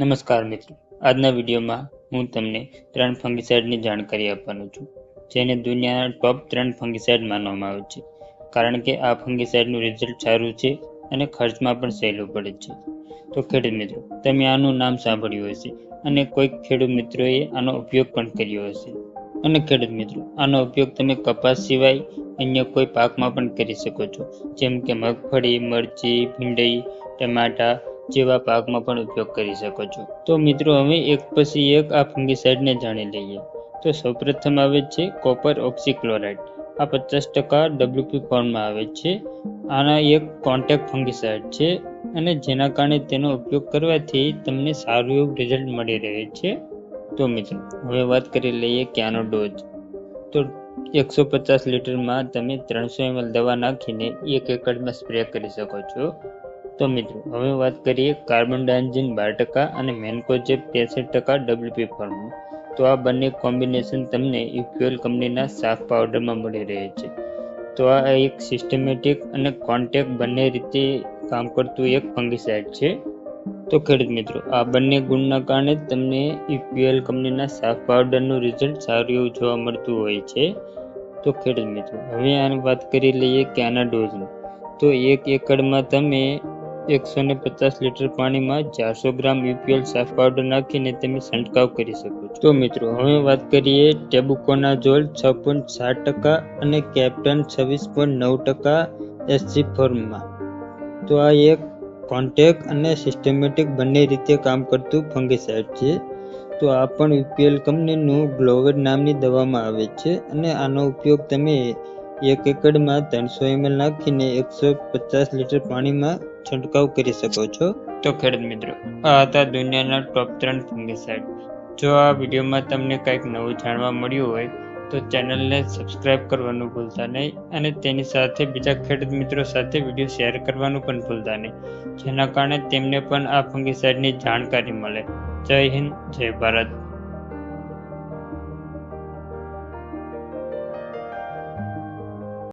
નમસ્કાર મિત્રો. આજના વિડીયોમાં હું તમને ત્રણ ફંગીસાઇડની જાણકારી આપવાનો છું, જેને દુનિયાના ટોપ ત્રણ ફંગીસાઇડ માનવામાં આવે છે. કારણ કે આ ફંગીસાઇડનું રિઝલ્ટ સારું છે અને ખર્ચમાં પણ સહેલું પડે છે. તો ખેડૂત મિત્રો, તમે આનું નામ સાંભળ્યું હશે અને કોઈક ખેડૂત મિત્રોએ આનો ઉપયોગ પણ કર્યો હશે. અને ખેડૂત મિત્રો, આનો ઉપયોગ તમે કપાસ સિવાય અન્ય કોઈ પાકમાં પણ કરી શકો છો. જેમ કે મગફળી, મરચી, ભીંડી, ટમાટા જેવા પાકમાં પણ ઉપયોગ કરી શકો છો. તો મિત્રો, હવે એક પછી એક આ ફંગીસાઇડને જાણી લઈએ. તો સૌપ્રથમ આવે છે કોપર ઓક્સિક્લોરાઇડ. આ પચાસ ટકા ડબ્લ્યુપી ફોર્મમાં આવે છે. આના એક કોન્ટેક્ટ ફંગીસાઇડ છે અને જેના કારણે તેનો ઉપયોગ કરવાથી તમને સારું એવું રિઝલ્ટ મળી રહે છે. તો મિત્રો, હવે વાત કરી લઈએ કે આનો ડોઝ. તો એકસો પચાસ લીટરમાં તમે ત્રણસો એમએલ દવા નાખીને એક એકડમાં સ્પ્રે કરી શકો છો. તો મિત્રો, હવે વાત કરીએ કાર્બન ડાયન્ઝિન બાર ટકા અને મેન્કોજેબ ત્રેસઠ ટકા ડબલ્યુપી ફોર્મમાં તો આ બંને કોમ્બિનેશન તમને ઇફ્યુઅલ કંપનીના સાફ પાવડરમાં મળી રહે છે. તો આ એક સિસ્ટમેટિક અને કોન્ટેક બંને રીતે કામ કરતું એક ફંગીસાઇડ છે. તો ખેડૂત મિત્રો, આ બંને ગુણના કારણે તમને ઇક્યુએલ કંપનીના સાફ પાવડરનું રિઝલ્ટ સારું એવું જોવા મળતું હોય છે. તો ખેડૂત મિત્રો, હવે આની વાત કરી લઈએ કે આના ડોઝનો તો એક એકડમાં તમે એકસો ને પચાસ લીટર પાણીમાં ચારસો ગ્રામ યુપીએલ સાફ પાવડર નાખીને તમે છંટકાવ કરી શકો છો. તો મિત્રો, હવે વાત કરીએ ટેબુકોના જોલ છ પોઈન્ટ સાત ટકા અને કેપ્ટન છવ્વીસ પોઈન્ટ નવ ટકા એસજી ફોર્મમાં. તો આ એક કોન્ટેક અને સિસ્ટમેટિક બંને રીતે કામ કરતું ફંગીસાઇડ છે. તો આ પણ યુપીએલ કંપનીનું ગ્લોવેડ નામની દવામાં આવે છે અને આનો ઉપયોગ તમે એક એકડમાં ત્રણસો એમએલ નાખીને એકસો પચાસ લીટર પાણીમાં છંટકાવ કરી શકો છો. તો ખેડૂત મિત્રો, આ હતા દુનિયાના ટોપ ત્રણ ફંગીસાઇડ જો આ વિડીયોમાં તમને કંઈક નવું જાણવા મળ્યું હોય, તો ચેનલને સબસ્ક્રાઇબ કરવાનું ભૂલતા નહીં અને તેની સાથે બીજા ખેડૂત મિત્રો સાથે વીડિયો શેર કરવાનું પણ ભૂલતા નહીં, જેના કારણે તેમને પણ આ ફંગીસાઇડની જાણકારી મળે. જય હિન્દ, જય ભારત.